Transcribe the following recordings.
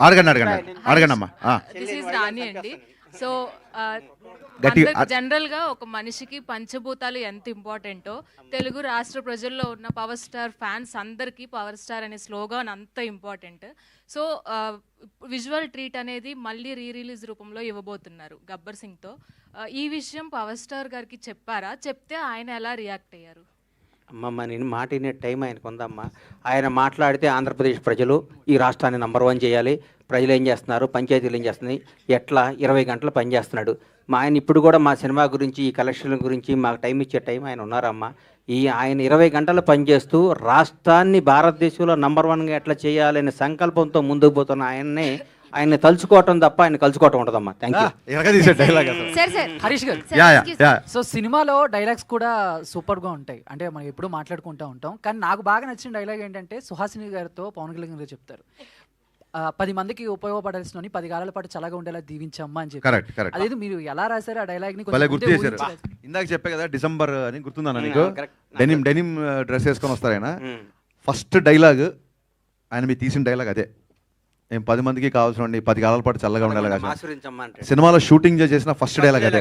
అడగండి అడగండి అడగండి. అమ్మా ఆ, దిస్ ఈజ్ రాణి అండి సో జనరల్గా ఒక మనిషికి పంచభూతాలు ఎంత ఇంపార్టెంటో తెలుగు రాష్ట్ర ప్రజల్లో ఉన్న పవర్ స్టార్ ఫ్యాన్స్ అందరికీ పవర్ స్టార్ అనే స్లోగాన్ అంత ఇంపార్టెంట్ సో విజువల్ ట్రీట్ అనేది మళ్ళీ రీ రిలీజ్ రూపంలో ఇవ్వబోతున్నారు గబ్బర్ సింగ్తో ఆ, ఈ విషయం పవర్ స్టార్ గారికి చెప్పారా? చెప్తే ఆయన ఎలా రియాక్ట్ అయ్యారు? అమ్మమ్మ నేను మాట వినే టైం ఆయనకు ఉందమ్మా. ఆయన మాట్లాడితే ఆంధ్రప్రదేశ్ ప్రజలు ఈ రాష్ట్రాన్ని నంబర్ వన్ చేయాలి. ప్రజలు ఏం చేస్తున్నారు? పంచాయతీలు ఏం చేస్తున్నాయి? ఎట్లా? ఇరవై గంటలు పనిచేస్తున్నాడు మా ఆయన ఇప్పుడు కూడా మా సినిమా గురించి ఈ కలెక్షన్ల గురించి మాకు టైం ఇచ్చే టైం ఆయన ఉన్నారమ్మా. ఈ ఆయన ఇరవై గంటలు పనిచేస్తూ రాష్ట్రాన్ని భారతదేశంలో నంబర్ వన్గా ఎట్లా చేయాలనే సంకల్పంతో ముందుకు పోతున్న ఆయన్ని ఆయన్ని తలుచుకోవటం తప్ప ఆయన కలుసుకోవటం ఉండదమ్మా. థ్యాంక్ యూ ఎలాగ తీసే డైలాగ్ అసలు. Sir sir Harish garu. Yeah yeah. Yeah. So సినిమాలో డైలాగ్స్ కూడా సూపర్గా ఉంటాయి. అంటే మనం ఎప్పుడూ మాట్లాడుకుంటూ ఉంటాం. కానీ నాకు బాగా నచ్చిన డైలాగ్ ఏంటంటే సుహాసిని గారితో పవన్ కళ్యాణ్ గారు చెప్తారు. ఆ, పది మందికి ఉపయోగపడాల్సిన పది కాలాల పాటు చల్లగా ఉండేలా దీవించమ్మా అని చెప్పి. కరెక్ట్ కరెక్ట్ అదేదో మీరు ఎలా రాశారు ఆ డైలాగ్ని భలే కొంచెం గుర్తు ముందే చేశారు ఊహించలేదు. ఇందాక చెప్పే కదా డిసెంబర్ అని గుర్తుందన్న నీకు ఆ, correct. డెనిమ్ డెనిమ్ డ్రెస్ వేసుకొని వస్తారు ఆయన. ఫస్ట్ డైలాగ్ ఆయన మీరు తీసిన డైలాగ్ అదే. ఏం పది మందికి కావాల్సిన పది కాలాల పాటు చల్లగా ఉండేలా కాదు సినిమాలో షూటింగ్ చేసిన ఫస్ట్ డైలాగ్ అదే.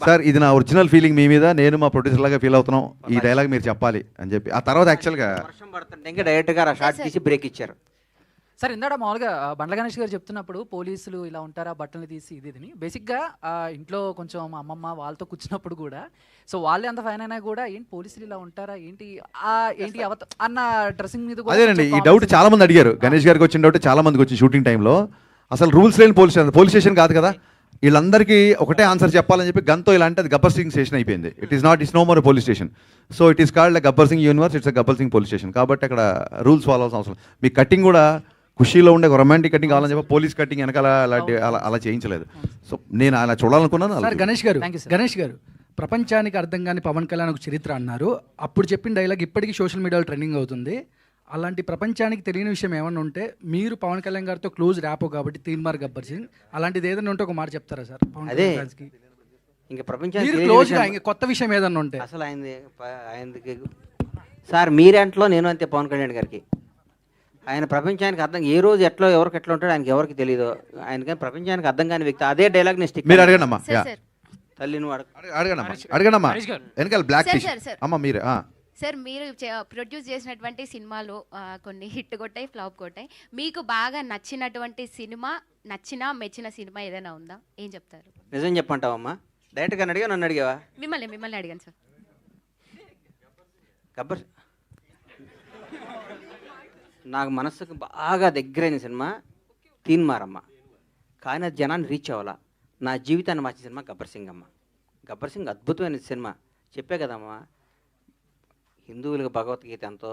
సార్ ఇది నా ఒరిజినల్ ఫీలింగ్ మీ మీద నేను మా ప్రొడ్యూసర్ లాగా ఫీల్ అవుతున్నాం. ఈ డైలాగ్ మీరు చెప్పాలి అని చెప్పి. ఆ తర్వాత యాక్చువల్గా వర్షం పడుతుంటే ఇంకా డైరెక్ట్గా ఆ షార్ట్ తీసి బ్రేక్ ఇచ్చారు. సార్ ఇందాక మామూలుగా బండ్ల గణేష్ గారు చెప్తున్నప్పుడు పోలీసులు ఇలా ఉంటారా బట్టలు తీసి ఇది ఇదని బేసిక్గా ఇంట్లో కొంచెం మా అమ్మమ్మ వాళ్ళతో కూర్చున్నప్పుడు కూడా సో వాళ్ళే అంత ఫైన్ అయినా కూడా ఏంటి పోలీసులు ఇలా ఉంటారా ఏంటి ఆ ఏంటి అవత అన్న డ్రెస్సింగ్ మీద అదేనండి ఈ డౌట్ చాలా మంది అడిగారు. గణేష్ గారికి వచ్చిన డౌట్ చాలా మందికి వచ్చింది షూటింగ్ టైంలో. అసలు రూల్స్ లేని పోలీస్ పోలీస్ స్టేషన్ కాదు కదా. వీళ్ళందరికీ ఒకటే ఆన్సర్ చెప్పాలని చెప్పి గన్తో ఇలా అంటే అది గబ్బర్ సింగ్ స్టేషన్ అయిపోయింది. It is not is no more police station so it is called Gabbar Singh universe it's Gabbar Singh police station కాబట్టి అక్కడ రూల్స్ ఫాలో అవసరం మీ కటింగ్ కూడా ఖుషీలో ఉండే రొమాంటిక్ కటింగ్ కావాలని చెప్పి పోలీస్ కటింగ్ వెనకాల అలాంటి అలా అలా చేయించలేదు. సో నేను అలా చూడాలనుకున్నాను సార్ గణేష్ గారు. గణేష్ గారు ప్రపంచానికి అర్థం కాని పవన్ కళ్యాణ్ ఒక చరిత్ర అన్నారు. అప్పుడు చెప్పిన డైలాగ్ ఇప్పటికీ సోషల్ మీడియాలో ట్రెండింగ్ అవుతుంది. అలాంటి ప్రపంచానికి తెలియని విషయం ఏమన్నా ఉంటే మీరు పవన్ కళ్యాణ్ గారితో క్లోజ్ ర్యాపో కాబట్టి తీన్ మార్ గబ్బర్ సింగ్ అలాంటిది ఏదైనా ఉంటే ఒక మాట చెప్తారా సార్ పవన్ అదే. ఇంకా ప్రపంచానికి మీరు తెలియని క్లోజ్ విషయం- ఇంకా కొత్త విషయం ఏదన్నా ఉంటే. అసలు ఆయనది సార్ మీరేంట్లో నేను అంతే పవన్ కళ్యాణ్ గారికి. ఆయన ప్రపంచానికి అర్థం ఏ రోజు ఎట్లా ఎవరికి ఎట్లా ఉంటాడో ఆయనకి ఎవరికి తెలియదు ఆయనకి ప్రపంచానికి అర్థం కాని వ్యక్తి అదే డైలాగ్ నేను స్టిక్ మీరు అడగండి అమ్మా సార్ సార్ తల్లి నువ్వు వెనకాల బ్లాక్. అమ్మ మీరే ఆ. సార్ మీరు ప్రొడ్యూస్ చేసినటువంటి సినిమాలు కొన్ని హిట్ కొట్టాయి ఫ్లాప్ కొట్టాయి. మీకు బాగా నచ్చినటువంటి సినిమా నచ్చిన మెచ్చిన సినిమా ఏదైనా ఉందా? ఏం చెప్తారు? నిజం చెప్పంటావమ్మా. డైరెక్ట్గా అడిగా నన్ను అడిగావా? మిమ్మల్ని మిమ్మల్ని అడిగాను సార్ గబ్బర్ నాకు మనస్సుకు బాగా దగ్గరైన సినిమా తీన్మారమ్మ. కానీ అది జనాన్ని రీచ్ అవ్వాలా. నా జీవితాన్ని మార్చిన సినిమా గబ్బర్ సింగ్ అమ్మ. గబ్బర్ సింగ్ అద్భుతమైన సినిమా. చెప్పే కదమ్మా హిందువులకు భగవద్గీత ఎంతో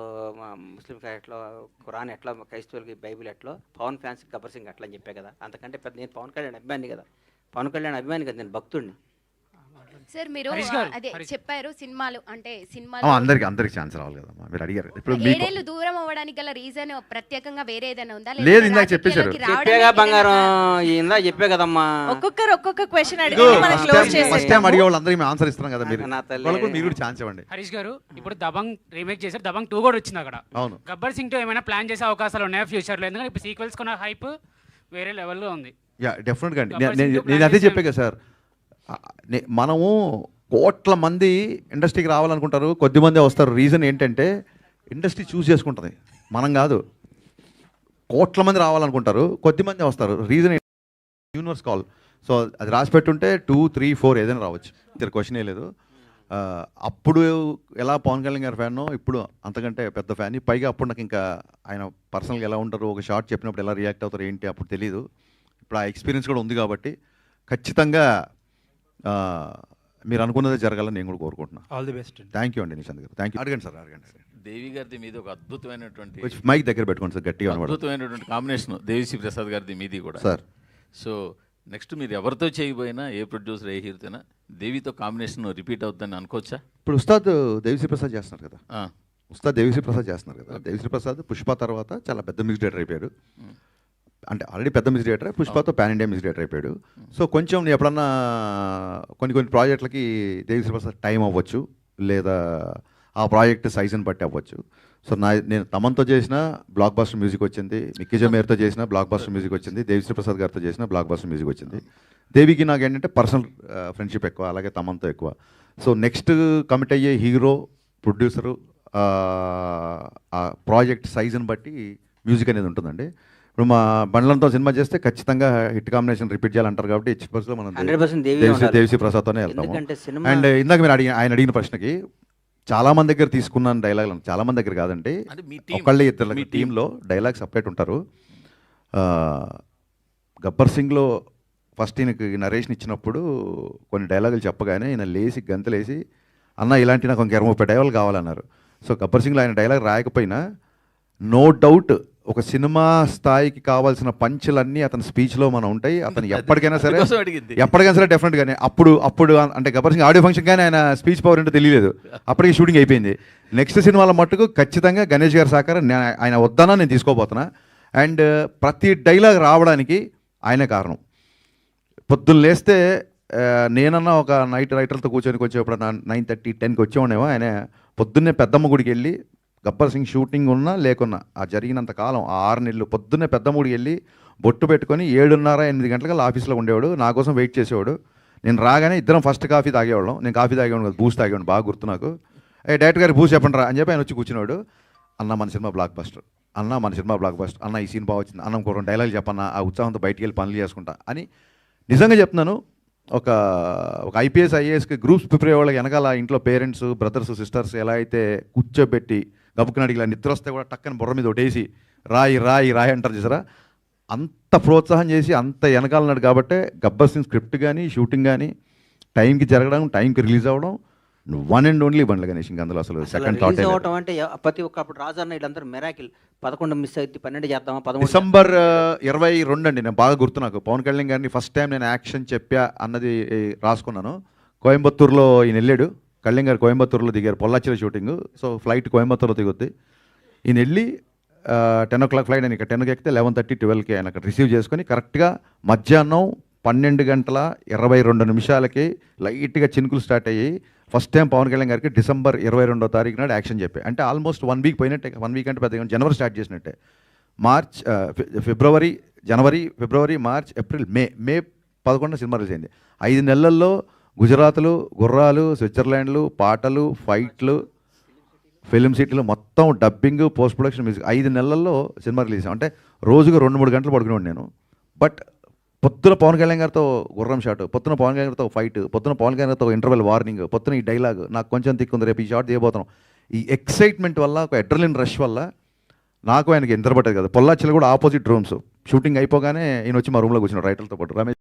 ముస్లిం ఎట్లా ఖురాన్ ఎట్లా క్రైస్తవులకి బైబిల్ ఎట్లో పవన్ ఫ్యాన్స్ గబ్బర్ సింగ్ అట్లా అని చెప్పే కదా. అంతకంటే పెద్ద నేను పవన్ కళ్యాణ్ అభిమాని కదా. పవన్ కళ్యాణ్ అభిమాని కదా నేను భక్తుడిని. సార్ మీరు అదే చెప్పారు సినిమాలు అంటే సినిమాలు అందరికి అందరికి ఛాన్స్ రావాలి కదమ్మా మీరు అడిగారు. ఇప్పుడు ఏడేళ్ళు దూరం అవ్వడానికి గల రీజన్ ప్రత్యేకంగా వేరే ఏదైనా ఉందా? లేదు, ఇందాక చెప్పేశారు. చెప్పేగా బంగారం ఇందా చెప్పే కదమ్మా. ఒక్కొక్కరు ఒక్కొక్క question first time first time అడిగే వాళ్ళందరికీ మేము ఆన్సర్ ఇస్తున్నాం కదా మీరు. నా తల్లి. వాళ్ళకు మీరు కూడా ఛాన్స్ ఇవ్వండి. హరీష్ గారు ఇప్పుడు దబంగ్ రీమేక్ చేశారు దబంగ్ టూ కూడా వచ్చింది అక్కడ. అవును. గబ్బర్ సింగ్తో ఏమైనా ప్లాన్ చేసే అవకాశాలు ఉన్నాయా ఫ్యూచర్లో? ఎందుకంటే ఇప్పుడు సీక్వెల్స్ కొన్న హైప్ వేరే లెవెల్లో ఉంది. యా డెఫినెట్గా అండి. గబ్బర్ నేను- అదే. చెప్పే కదా సార్. మనము కోట్ల మంది ఇండస్ట్రీకి రావాలనుకుంటారు. కొద్దిమంది వస్తారు. రీజన్ ఏంటంటే ఇండస్ట్రీ చూస్ చేసుకుంటుంది. మనం కాదు. కోట్ల మంది రావాలనుకుంటారు. కొద్దిమంది వస్తారు. Reason universe call. సో అది రాసి పెట్టుంటే టూ త్రీ ఫోర్ ఏదైనా రావచ్చు. ఇద్దరు క్వశ్చన్ లేదు. అప్పుడు ఎలా పవన్ కళ్యాణ్ గారి ఫ్యాన్ ఇప్పుడు అంతకంటే పెద్ద ఫ్యాన్. పైగా అప్పుడు నాకు ఇంకా ఆయన పర్సనల్గా ఎలా ఉంటారు ఒక షార్ట్ చెప్పినప్పుడు ఎలా రియాక్ట్ అవుతారు ఏంటి అప్పుడు తెలియదు ఇప్పుడు ఆ ఎక్స్పీరియన్స్ కూడా ఉంది కాబట్టి ఖచ్చితంగా మీరు అనుకున్నదే జరగాలని నేను కూడా కోరుకుంటున్నాను all the best thank you అండి నిశాంత్ గారు థ్యాంక్ యూ అడగండి సార్ అడగండి. దేవి గారిది మీది ఒక అద్భుతమైనటువంటి కొంచెం మైక్ దగ్గర పెట్టుకోండి సార్ గట్టిగా అనమాట అద్భుతమైనటువంటి కాంబినేషన్ దేవిశ్రీ ప్రసాద్ గారిది మీది కూడా. సార్. సో నెక్స్ట్ మీరు ఎవరితో చేయబోయినా ఏ ప్రొడ్యూసర్ ఏ హీరోతోనా దేవితో కాంబినేషన్ రిపీట్ అవుతుందని అనుకోవచ్చా? ఇప్పుడు ఉస్తాద్ దేవిశ్రీ ప్రసాద్ చేస్తున్నారు కదా. ఆ, ఉస్తాద్ దేవిశ్రీ ప్రసాద్ చేస్తున్నారు కదా. దేవిశ్రీ ప్రసాద్ పుష్ప తర్వాత చాలా పెద్ద మ్యూజిక్ డైరెక్టర్ అయిపోయారు అంటే ఆల్రెడీ పెద్ద మ్యూజిక్ డైరెక్టర్ పుష్పతో పాన్ ఇండియా మ్యూజిక్ డైరెక్టర్ అయిపోయాడు. సో కొంచెం ఎప్పుడన్నా కొన్ని కొన్ని ప్రాజెక్టులకి దేవి ప్రసాద్ టైం అవ్వచ్చు లేదా ఆ ప్రాజెక్ట్ సైజుని బట్టి అవ్వచ్చు. సో నా నేను తమంతో చేసిన బ్లాక్ బాస్టర్ మ్యూజిక్ వచ్చింది మిక్కిజ మేర్తో చేసిన బ్లాక్ బాస్టర్ మ్యూజిక్ వచ్చింది దేవిశ్రీ ప్రసాద్ గారితో చేసిన బ్లాక్ బాస్టర్ మ్యూజిక్ వచ్చింది. దేవికి నాకు ఏంటంటే పర్సనల్ ఫ్రెండ్షిప్ ఎక్కువ అలాగే తమంతో ఎక్కువ. సో నెక్స్ట్ కమిట్ అయ్యే హీరో ప్రొడ్యూసరు ఆ ప్రాజెక్ట్ సైజుని బట్టి మ్యూజిక్ అనేది ఉంటుందండి. ఇప్పుడు మా బండ్లంతో సినిమా చేస్తే ఖచ్చితంగా హిట్ కాంబినేషన్ రిపీట్ చేయాలంటారు కాబట్టి హెచ్ పర్స్లో మనం 100% దేవి దేవిశ్రీ ఉండాలి. దేవిశ్రీ ప్రసాద్తోనే వెళ్తాము అండ్ ఇందాక మీరు అడిగిన ఆయన అడిగిన ప్రశ్నకి చాలా మంది దగ్గర తీసుకున్నాను డైలాగ్ చాలా మంది దగ్గర కాదండి అంటే మీ team. ఒకళ్ళే ఇద్దరు మీ. టీంలో డైలాగ్ సపరేట్ ఉంటారు ఆ, గబ్బర్ సింగ్లో ఫస్ట్ ఈయనకి నరేషన్ ఇచ్చినప్పుడు కొన్ని డైలాగులు చెప్పగానే ఈయన లేచి గంతలేసి అన్న ఇలాంటి నాకు ఇంక ఇరవై ముప్పై డైలాగులు కావాలన్నారు సో గబ్బర్ సింగ్లో ఆయన డైలాగ్ రాయకపోయినా నో డౌట్ ఒక సినిమా స్థాయికి కావాల్సిన పంచులన్నీ అతని స్పీచ్లో మనం ఉంటాయి. అతను ఎప్పటికైనా సరే. ఎప్పటికైనా సరే డెఫినెట్ గానే అప్పుడు అప్పుడు అంటే గబ్బర్ సింగ్ ఆడియో ఫంక్షన్ కానీ ఆయన స్పీచ్ పవర్ ఏంటో తెలియలేదు. అప్పటికి షూటింగ్ అయిపోయింది. నెక్స్ట్ సినిమాల మట్టుకు ఖచ్చితంగా గణేష్ గారి సహకారం నేను ఆయన వద్దనా నేను తీసుకోబోతున్నా. అండ్ ప్రతి డైలాగ్ రావడానికి ఆయనే కారణం. పొద్దున్న లేస్తే నేనన్నా ఒక నైట్ రైటర్తో కూర్చొని కొంచెం ఇప్పుడు నైన్ థర్టీ టెన్కి వచ్చేవాడేమో ఆయన పొద్దున్నే పెద్దమ్మ గుడికి వెళ్ళి గబ్బర్ సింగ్ షూటింగ్ ఉన్నా లేకున్నా ఆ జరిగినంత కాలం ఆ ఆరు నెలలు పొద్దున్నే పెద్దమూడికి వెళ్ళి బొట్టు పెట్టుకొని ఏడున్నర ఎనిమిది గంటలకు ఆఫీస్లో ఉండేవాడు. నా కోసం వెయిట్ చేసేవాడు. నేను రాగానే ఇద్దరం ఫస్ట్ కాఫీ తాగేవాళ్ళం. నేను కాఫీ తాగేవాడు బూస్ బూస్ట్ తాగేవాడు బాగా గుర్తు నాకు. ఏ డైరెక్టర్ గారు బూస్ చెప్పండి రా అని చెప్పి ఆయన వచ్చి కూర్చున్నాడు అన్న మన సినిమా బ్లాక్ బస్టర్ అన్న మన సినిమా బ్లాక్ బస్టర్ అన్న ఈ సీన్ బాగా వచ్చింది. అన్న ఇంకో రెండు డైలాగ్ చెప్పన్న ఆ ఉత్సాహంతో బయటికి వెళ్ళి పనులు చేసుకుంటా అని నిజంగా చెప్తున్నాను. ఒక ఒక ఐపీఎస్ ఐఏఎస్కి గ్రూప్స్ ప్రిపేర్ అయ్యే వాళ్ళకి వెనకాల ఇంట్లో పేరెంట్స్ బ్రదర్స్ సిస్టర్స్ ఎలా అయితే కూర్చోబెట్టి గబుకునాడికి ఇలా నిద్ర వస్తే కూడా టక్కని బుర్ర మీద ఒకటేసి రాయి రాయి రాయి అంటారు చూసారా? అంత ప్రోత్సాహం చేసి అంత వెనకాలన్నాడు కాబట్టి గబ్బర్ సింగ్ స్క్రిప్ట్ కానీ షూటింగ్ కానీ టైంకి జరగడం టైంకి రిలీజ్ అవ్వడం one and only Bandla Ganesh ఇంకా అందులో అసలు సెకండ్ థాట్ అవటం అంటే ప్రతి ఒక్క అప్పుడు రాజన్న వీళ్ళందరూ మెరాకిల్. పదకొండు మిస్ అయితే పన్నెండు చేద్దామా పదమూడు డిసెంబర్ ఇరవై రెండు అండి నేను బాగా గుర్తు నాకు. పవన్ కళ్యాణ్ గారిని ఫస్ట్ టైం నేను యాక్షన్ చెప్పా అన్నది రాసుకున్నాను. కోయంబత్తూరులో ఈయన వెళ్ళాడు. కళ్యాణ్ గారు కోయంబత్తూరులో దిగారు పొల్లాచిలో షూటింగ్. సో ఫ్లైట్ కోయంబత్తూరులో దిగుద్ది. ఈయన వెళ్ళి టెన్ ఓ క్లాక్ ఫ్లైట్ నేను ఇక్కడ టెన్కి ఎక్కితే లెవెన్ థర్టీ ట్వెల్వ్కి ఆయన అక్కడ రిసీవ్ చేసుకొని కరెక్ట్గా మధ్యాహ్నం పన్నెండు గంటల ఇరవై రెండు నిమిషాలకి లైట్గా చినుకులు స్టార్ట్ అయ్యి ఫస్ట్ టైం పవన్ కళ్యాణ్ గారికి డిసెంబర్ ఇరవై రెండో తారీఖు నాడు యాక్షన్ చెప్పాయి అంటే ఆల్మోస్ట్ వన్ వీక్ పోయినట్టే వన్ వీక్ అంటే పెద్ద జనవరి స్టార్ట్ చేసినట్టే. మార్చ్ ఫిబ్రవరి జనవరి ఫిబ్రవరి మార్చ్ ఏప్రిల్ మే మే పదకొండున సినిమా రిలీజ్ అయింది. ఐదు నెలల్లో గుజరాత్లు గుర్రాలు స్విట్జర్లాండ్లు పాటలు ఫైట్లు ఫిలిం సిటీలు మొత్తం డబ్బింగ్ పోస్ట్ ప్రొడక్షన్ మ్యూజిక్. ఐదు నెలల్లో సినిమా రిలీజ్ అంటే రోజుకు రెండు మూడు గంటలు పడుకునేవాడు నేను. బట్ పొద్దున పవన్ కళ్యాణ్ గారితో గుర్రం షాట్ పొద్దున పవన్ కళ్యాణ్ గారితో ఫైట్ పొద్దున పవన్ కళ్యాణ్ గారితో ఇంటర్వెల్ వార్నింగ్ పొద్దున ఈ డైలాగ్ నాకు కొంచెం తిక్కుంది రేపు ఈ షాట్ చేయబోతున్నాం ఈ ఎక్సైట్మెంట్ వల్ల ఒక అడ్రలిన్ రష్ వల్ల నాకు ఆయనకి ఎంతరపట్టేది కదా. పొల్లాచిలో కూడా ఆపోజిట్ రూమ్స్. షూటింగ్ అయిపోగానే ఈయన వచ్చి మా రూమ్లో కూర్చున్నాడు రైటర్తో పాటు. రమేష్